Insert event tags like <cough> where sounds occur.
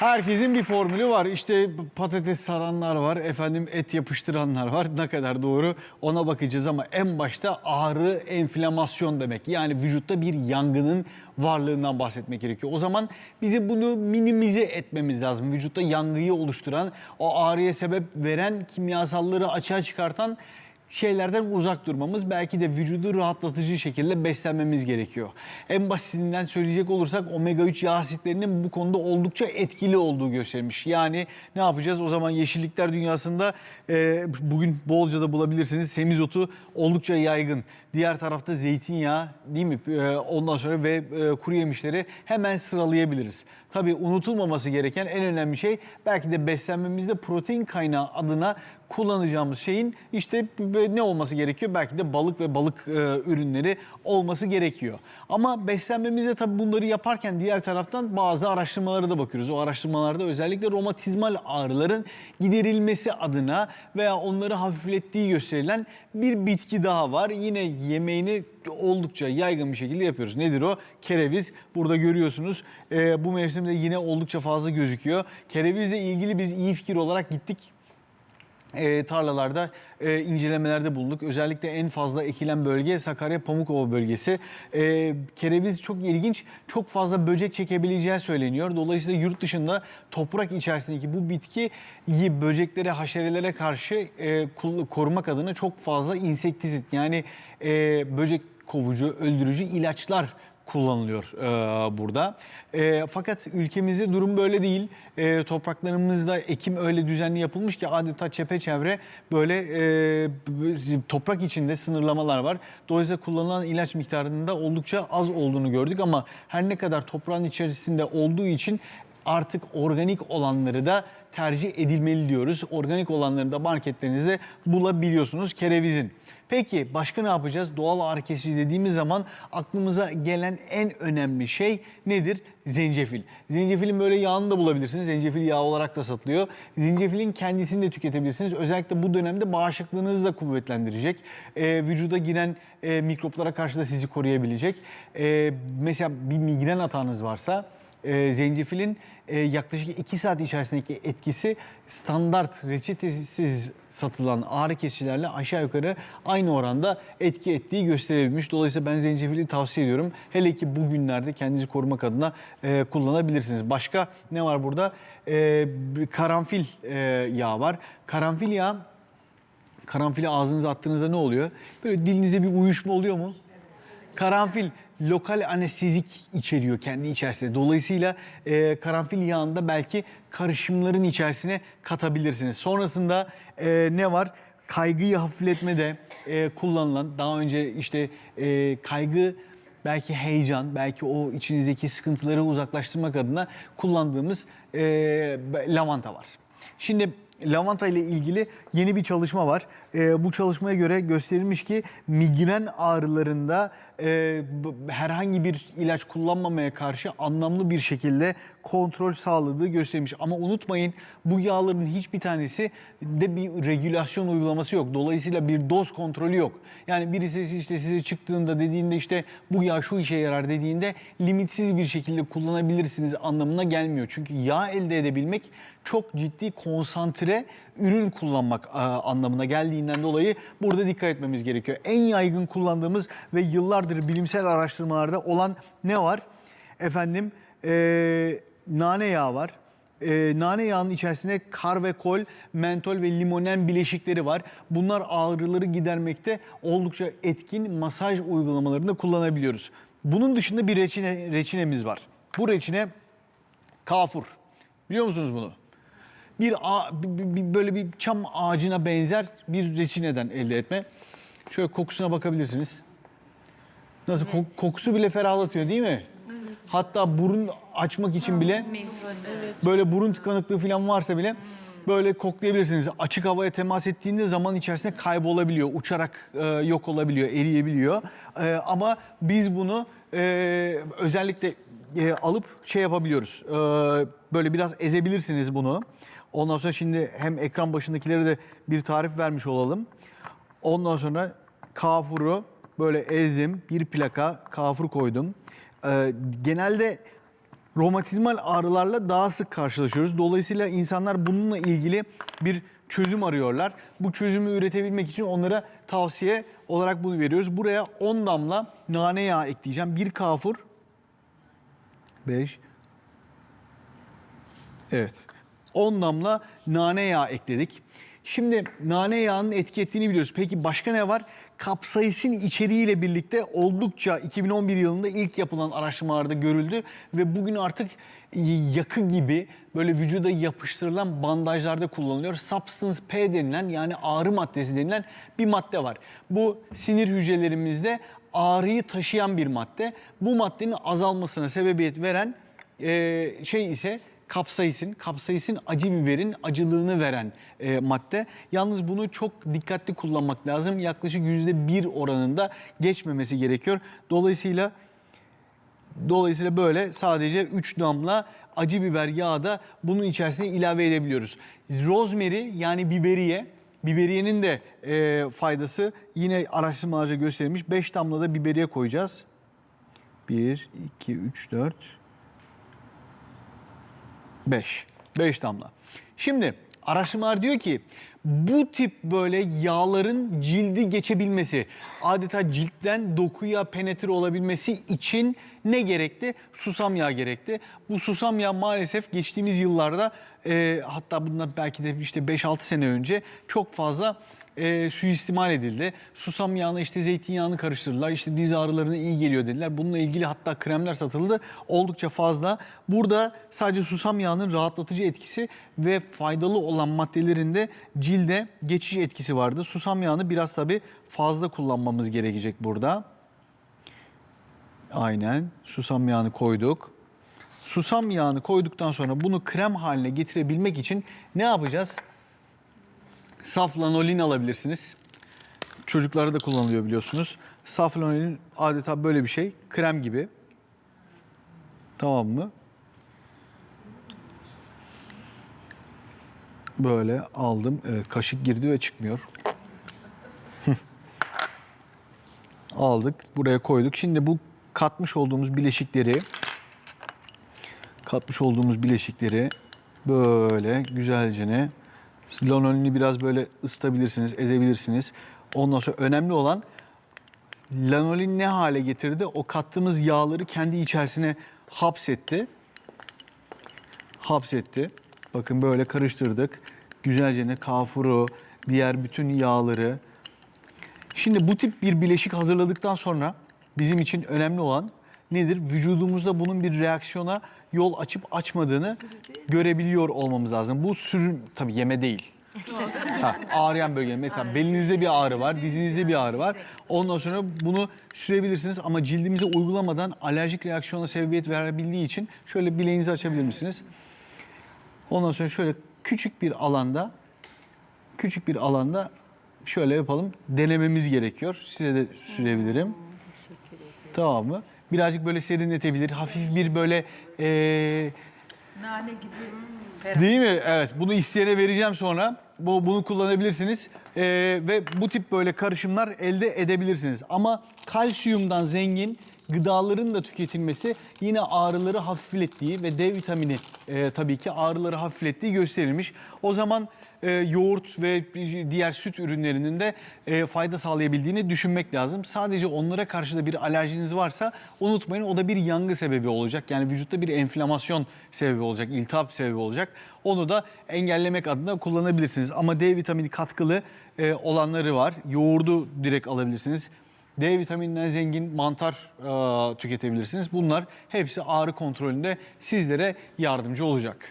Herkesin bir formülü var. İşte patates saranlar var, efendim et yapıştıranlar var. Ne kadar doğru ona bakacağız ama en başta ağrı, enflamasyon demek. Yani vücutta bir yangının varlığından bahsetmek gerekiyor. O zaman bizim bunu minimize etmemiz lazım. Vücutta yangıyı oluşturan, o ağrıya sebep veren kimyasalları açığa çıkartan şeylerden uzak durmamız, belki de vücudu rahatlatıcı şekilde beslenmemiz gerekiyor. En basitinden söyleyecek olursak omega 3 yağ asitlerinin bu konuda oldukça etkili olduğu göstermiş. Yani ne yapacağız? O zaman yeşillikler dünyasında e, bugün bolca da bulabilirsiniz. Semizotu oldukça yaygın. Diğer tarafta zeytinyağı değil mi? E, ondan sonra ve e, kuru yemişleri hemen sıralayabiliriz. Tabii unutulmaması gereken en önemli şey belki de beslenmemizde protein kaynağı adına kullanacağımız şeyin işte ne olması gerekiyor? Belki de balık ve balık e, ürünleri olması gerekiyor. Ama beslenmemizde tabii bunları yaparken diğer taraftan bazı araştırmalara da bakıyoruz. O araştırmalarda özellikle romatizmal ağrıların giderilmesi adına veya onları hafiflettiği gösterilen bir bitki daha var. Yine yemeğini oldukça yaygın bir şekilde yapıyoruz. Nedir o? Kereviz. Burada görüyorsunuz e, bu mevsimde yine oldukça fazla gözüküyor. Kerevizle ilgili biz iyi fikir olarak gittik e, tarlalarda e, incelemelerde bulunduk. Özellikle en fazla ekilen bölge Sakarya Pamukova bölgesi. E, kereviz çok ilginç, çok fazla böcek çekebileceği söyleniyor. Dolayısıyla yurt dışında toprak içerisindeki bu bitkiyi böceklere, haşerelere karşı e, korumak adına çok fazla insektisit yani e, böcek kovucu, öldürücü ilaçlar kullanılıyor e, burada. E, fakat ülkemizde durum böyle değil. E, topraklarımızda ekim öyle düzenli yapılmış ki adeta çepeçevre böyle e, toprak içinde sınırlamalar var. Dolayısıyla kullanılan ilaç miktarının da oldukça az olduğunu gördük ama her ne kadar toprağın içerisinde olduğu için artık organik olanları da tercih edilmeli diyoruz. Organik olanları da marketlerinizde bulabiliyorsunuz kerevizin. Peki başka ne yapacağız? Doğal ağrı kesici dediğimiz zaman aklımıza gelen en önemli şey nedir? Zencefil. Zencefilin böyle yağını da bulabilirsiniz. Zencefil yağı olarak da satılıyor. Zencefilin kendisini de tüketebilirsiniz. Özellikle bu dönemde bağışıklığınızı da kuvvetlendirecek. Ee, vücuda giren e, mikroplara karşı da sizi koruyabilecek. Ee, mesela bir migren hatanız varsa e, zencefilin e, yaklaşık 2 saat içerisindeki etkisi standart reçetesiz satılan ağrı kesicilerle aşağı yukarı aynı oranda etki ettiği gösterilmiş. Dolayısıyla ben zencefili tavsiye ediyorum. Hele ki bu günlerde kendinizi korumak adına e, kullanabilirsiniz. Başka ne var burada? E, karanfil e, yağı var. Karanfil yağı karanfili ağzınıza attığınızda ne oluyor? Böyle dilinizde bir uyuşma oluyor mu? Karanfil lokal anestezik içeriyor kendi içerisinde. Dolayısıyla e, karanfil yağında belki karışımların içerisine katabilirsiniz. Sonrasında e, ne var? Kaygıyı hafifletmede e, kullanılan, daha önce işte e, kaygı belki heyecan, belki o içinizdeki sıkıntıları uzaklaştırmak adına kullandığımız e, lavanta var. Şimdi lavanta ile ilgili yeni bir çalışma var. Ee, bu çalışmaya göre gösterilmiş ki migren ağrılarında e, herhangi bir ilaç kullanmamaya karşı anlamlı bir şekilde kontrol sağladığı gösterilmiş. Ama unutmayın bu yağların hiçbir tanesi de bir regülasyon uygulaması yok. Dolayısıyla bir doz kontrolü yok. Yani birisi işte size çıktığında dediğinde işte bu yağ şu işe yarar dediğinde limitsiz bir şekilde kullanabilirsiniz anlamına gelmiyor. Çünkü yağ elde edebilmek çok ciddi konsantre ürün kullanmak e, anlamına geldiğinden dolayı burada dikkat etmemiz gerekiyor. En yaygın kullandığımız ve yıllardır bilimsel araştırmalarda olan ne var? Efendim e, nane yağı var. E, nane yağının içerisinde kar ve kol, mentol ve limonen bileşikleri var. Bunlar ağrıları gidermekte oldukça etkin masaj uygulamalarında kullanabiliyoruz. Bunun dışında bir reçine, reçinemiz var. Bu reçine kafur. Biliyor musunuz bunu? Bir, ağa- bir- böyle bir çam ağacına benzer bir reçineden elde etme. Şöyle kokusuna bakabilirsiniz. Nasıl kok- kokusu bile ferahlatıyor değil mi? Hatta burun açmak için bile böyle burun tıkanıklığı falan varsa bile böyle koklayabilirsiniz. Açık havaya temas ettiğinde zaman içerisinde kaybolabiliyor, uçarak e, yok olabiliyor, eriyebiliyor. E, ama biz bunu e, özellikle e, alıp şey yapabiliyoruz. E, böyle biraz ezebilirsiniz bunu. Ondan sonra şimdi hem ekran başındakilere de bir tarif vermiş olalım. Ondan sonra kafuru böyle ezdim. Bir plaka kafur koydum. Ee, genelde romatizmal ağrılarla daha sık karşılaşıyoruz. Dolayısıyla insanlar bununla ilgili bir çözüm arıyorlar. Bu çözümü üretebilmek için onlara tavsiye olarak bunu veriyoruz. Buraya 10 damla nane yağı ekleyeceğim. Bir kafur 5 Evet. 10 damla nane yağı ekledik. Şimdi nane yağının etki ettiğini biliyoruz. Peki başka ne var? Kapsaisin içeriğiyle birlikte oldukça 2011 yılında ilk yapılan araştırmalarda görüldü ve bugün artık yakı gibi böyle vücuda yapıştırılan bandajlarda kullanılıyor. Substance P denilen yani ağrı maddesi denilen bir madde var. Bu sinir hücrelerimizde ağrıyı taşıyan bir madde. Bu maddenin azalmasına sebebiyet veren şey ise kapsaisin. Kapsaisin acı biberin acılığını veren e, madde. Yalnız bunu çok dikkatli kullanmak lazım. Yaklaşık yüzde bir oranında geçmemesi gerekiyor. Dolayısıyla Dolayısıyla böyle sadece 3 damla acı biber yağı da bunun içerisine ilave edebiliyoruz. Rosemary yani biberiye, biberiyenin de e, faydası yine araştırmalarca gösterilmiş. 5 damla da biberiye koyacağız. 1, 2, 3, 4, 5. 5 damla. Şimdi araştırmalar diyor ki bu tip böyle yağların cildi geçebilmesi, adeta ciltten dokuya penetre olabilmesi için ne gerekti? Susam yağı gerekti. Bu susam yağı maalesef geçtiğimiz yıllarda e, hatta bundan belki de işte 5-6 sene önce çok fazla e, suistimal edildi. Susam yağına işte zeytinyağını karıştırdılar. İşte diz ağrılarına iyi geliyor dediler. Bununla ilgili hatta kremler satıldı. Oldukça fazla. Burada sadece susam yağının rahatlatıcı etkisi ve faydalı olan maddelerinde cilde geçiş etkisi vardı. Susam yağını biraz tabii fazla kullanmamız gerekecek burada. Aynen. Susam yağını koyduk. Susam yağını koyduktan sonra bunu krem haline getirebilmek için ne yapacağız? Saf lanolin alabilirsiniz. Çocuklarda da kullanılıyor biliyorsunuz. Saf lanolin adeta böyle bir şey. Krem gibi. Tamam mı? Böyle aldım. Evet kaşık girdi ve çıkmıyor. <laughs> Aldık. Buraya koyduk. Şimdi bu katmış olduğumuz bileşikleri katmış olduğumuz bileşikleri böyle güzelce lanolini biraz böyle ısıtabilirsiniz, ezebilirsiniz. Ondan sonra önemli olan lanolin ne hale getirdi? O kattığımız yağları kendi içerisine hapsetti. Hapsetti. Bakın böyle karıştırdık. Güzelce ne kafuru, diğer bütün yağları. Şimdi bu tip bir bileşik hazırladıktan sonra bizim için önemli olan nedir? Vücudumuzda bunun bir reaksiyona yol açıp açmadığını görebiliyor olmamız lazım. Bu sürüm tabii yeme değil. ha, ağrıyan bölge. Mesela belinizde bir ağrı var, dizinizde bir ağrı var. Ondan sonra bunu sürebilirsiniz ama cildimize uygulamadan alerjik reaksiyona sebebiyet verebildiği için şöyle bileğinizi açabilir misiniz? Ondan sonra şöyle küçük bir alanda küçük bir alanda şöyle yapalım. Denememiz gerekiyor. Size de sürebilirim. Tamam mı? Birazcık böyle serinletebilir. Hafif bir böyle eee, Nane gibi. Değil mi? Evet. Bunu isteyene vereceğim sonra. Bu bunu kullanabilirsiniz. Ee, ve bu tip böyle karışımlar elde edebilirsiniz. Ama kalsiyumdan zengin gıdaların da tüketilmesi yine ağrıları hafiflettiği ve D vitamini e, tabii ki ağrıları hafiflettiği gösterilmiş. O zaman e, yoğurt ve diğer süt ürünlerinin de e, fayda sağlayabildiğini düşünmek lazım. Sadece onlara karşı da bir alerjiniz varsa unutmayın o da bir yangı sebebi olacak. Yani vücutta bir enflamasyon sebebi olacak, iltihap sebebi olacak. Onu da engellemek adına kullanabilirsiniz. Ama D vitamini katkılı e, olanları var. Yoğurdu direkt alabilirsiniz. D vitamininden zengin mantar e, tüketebilirsiniz. Bunlar hepsi ağrı kontrolünde sizlere yardımcı olacak.